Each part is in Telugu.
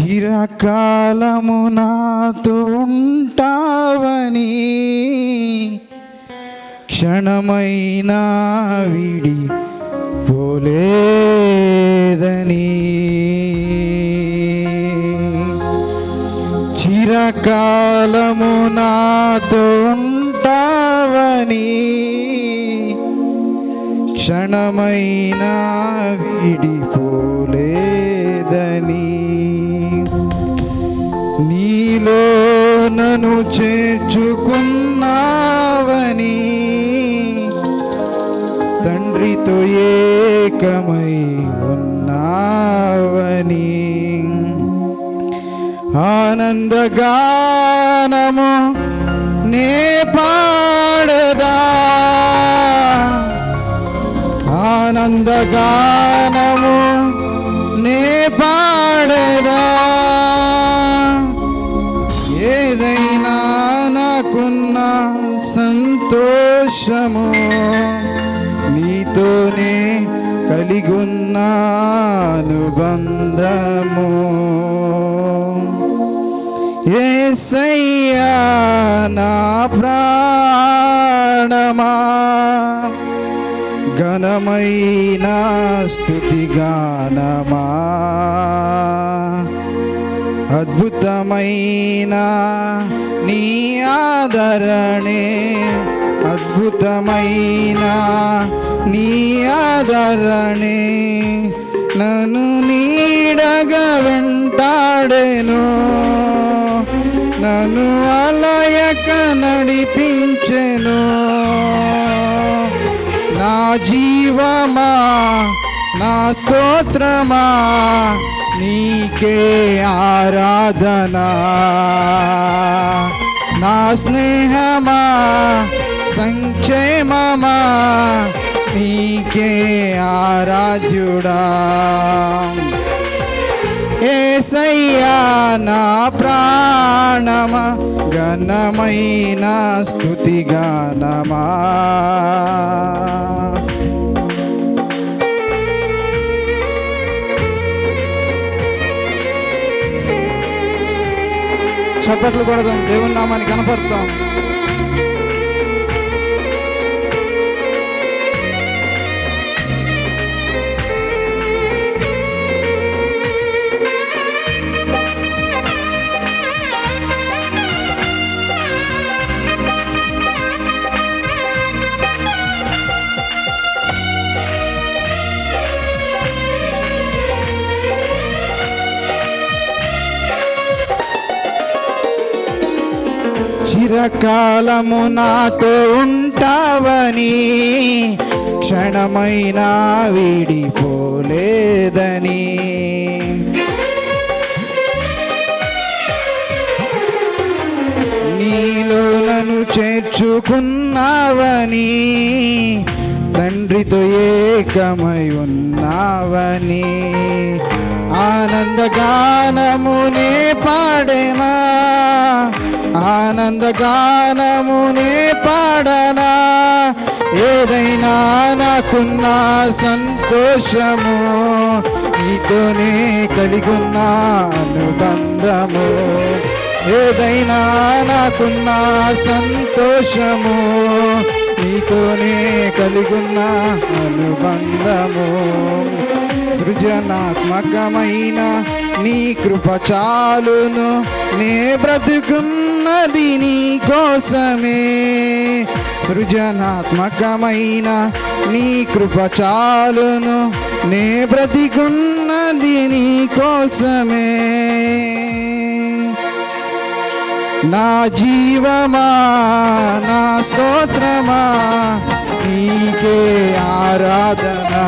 చిరకాలము నాతో ఉంటావని క్షణమైనా విడి పోలేదని. చిరకాలము నాతో ఉంటావని క్షణమైనా విడిపో నీలో నన్ను చేర్చుకున్నావని. తండ్రితో ఏకమై ఉన్నావని. ఆనందగానము నే పాడదా. ఆనందగానము నా ప్రాణమా? ఘనమైన స్థుతిగానమా? అద్భుతమైన నీ ఆదరణే అద్భుతమైన నీ ఆదరణే. నన్ను నీడగ వెంటాడెను. నన్ను అలయక నడిపించెను. నా జీవమా నా స్తోత్రమా నీకే ఆరాధనా. నా స్నేహమా సంక్షేమమా నీకే ఆరాధ్యుడా. ఏసయ్యా నా ప్రాణమ ఘనమైన స్థుతిగానమా చప్పట్లు కొడదాం దేవుని నామాన్ని కనపడతాం చిరకాలము నాతో ఉంటావని క్షణమైనా విడిపోలేదని. నీలో నన్ను చేర్చుకున్నావని తండ్రితో ఏకమై ఉన్నావని. ఆనందగానమునే పాడేనా ఆనందగానమునే పాడనా? ఏదైనా నాకున్న సంతోషము నీతోనే కలిగున్న అనుబంధము. ఏదైనా నాకున్న సంతోషము నీతోనే కలిగున్న అనుబంధము. సృజనాత్మకమైన నీ కృప చాలును నే ఉన్నది నీ కోసమే సృజనాత్మకమైన నీ కృప చాలును. నే బ్రతికున్నది నీ కోసమే నా జీవమా నా స్తోత్రమా నీకే ఆరాధనా.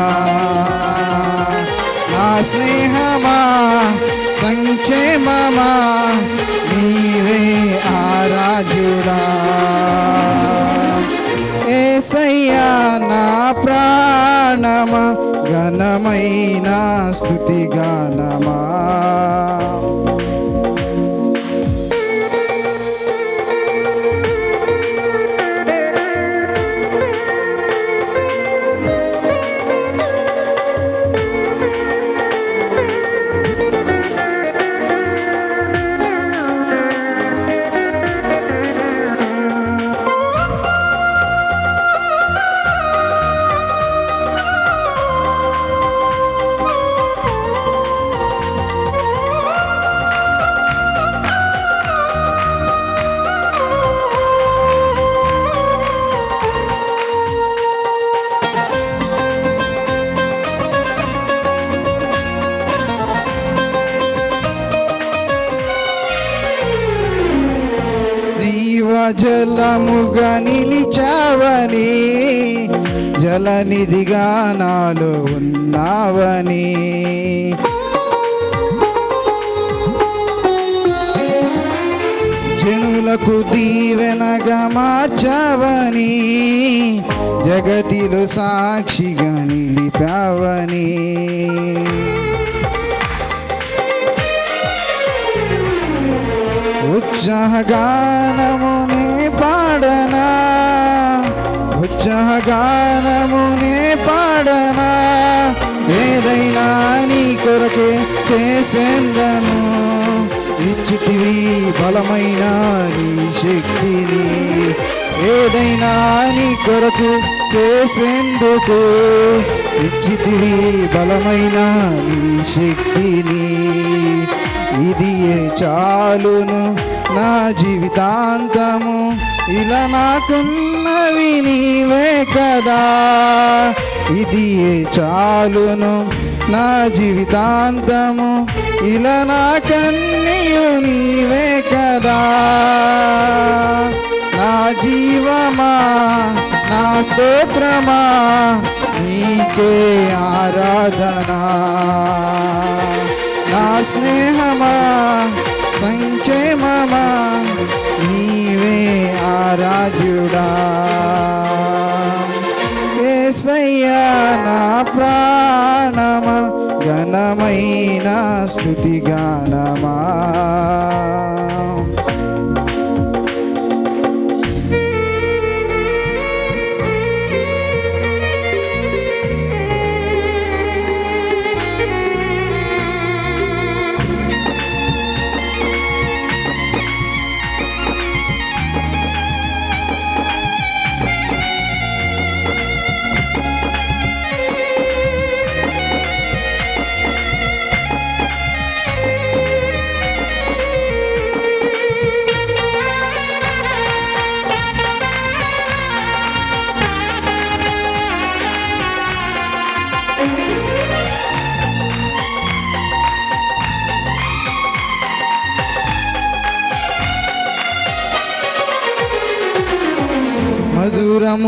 నా స్నేహమా సంక్షేమమా ఆరాధ్యుడా ఏసయ్యా నా ప్రాణమ ఘనమైన స్థుతిగానమా. జలముగా నిలిచావని జలనిధిగా నాలో ఉన్నావని. జనులకు దీవెనగా మార్చావని జగతిలో సాక్షిగా నిలిపావని. ఉత్సాహగానము ఉత్సాహగానమునే పాడనా? ఏదైనా నీ కొరకే చేసేందను. ఇచ్చితివి బలమైన నీ శక్తిని. ఏదైనా నీ కొరకు చేసేందుకు ఇచ్చితివి బలమైన నీ శక్తిని. ఇది చాలును నా జీవితాంతము. ఇలా నాకున్నవి నీవే కదా. ఇది చాలును? నా జీవితాంతము. ఇలా నాకన్నీయు నీవే కదా. నా జీవమా? నా స్తోత్రమా? నీకే ఆరాధనా. నా స్నేహమా? సంక్షేమమా? నీవే ఆరాధ్యుడా. ఏసయ్యా నా ప్రాణమా ఘనమైన స్థుతి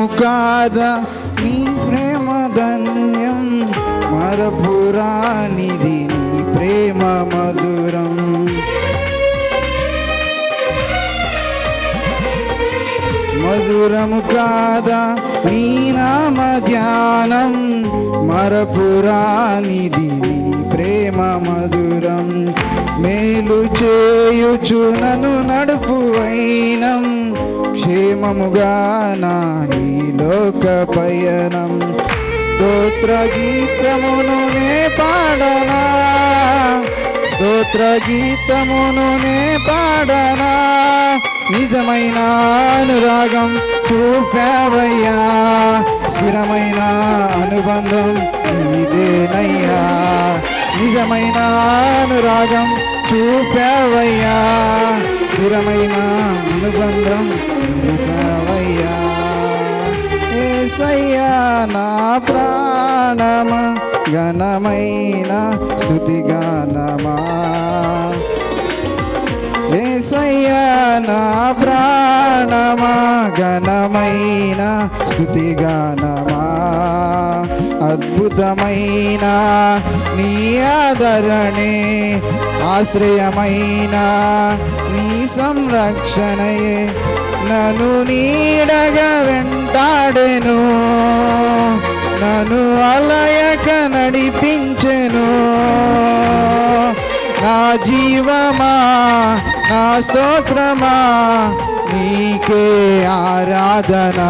కాదా? నీ ప్రేమ ధన్యం మరపురానిది నీ ప్రేమ మధురం. మధురము కాదా? నీ నామ ధ్యానం మరపురానిది నీ ప్రేమ మధురం. మేలు చేయుచు నన్ను నడుపు అయినం క్షేమముగా నా ఈ లోక పయనం. స్తోత్ర గీతమును నే పాడనా? స్తోత్ర గీతమును నే పాడనా? నిజమైన అనురాగం చూపావయ్యా. స్థిరమైన అనుబంధం ఇదేనయ్యా నిజమైన అనురాగం చూపావయ్యా. స్థిరమైన అనుబంధం చూపావయ్యా. ఏసయ్యా నా ప్రాణమ ఘనమైన స్థుతి గానమా. ఏసయ్యా నా ప్రాణమా ఘనమైన స్థుతిగానమా అద్భుతమైన నీ ఆదరణే ఆశ్రయమైన నీ సంరక్షణయే. నను నీడగా వెంటాడెను నను అలయక నడిపించెను. నా జీవమా నా స్తోత్రమా నీకే ఆరాధనా.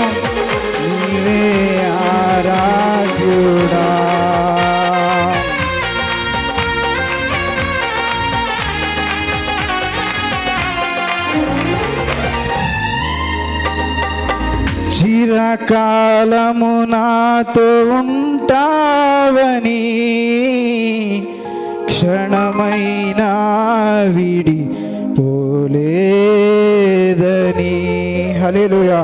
నిత్యము నాతో ఉంటావని క్షణమైనా విడి పోలేదని హల్లెలూయా.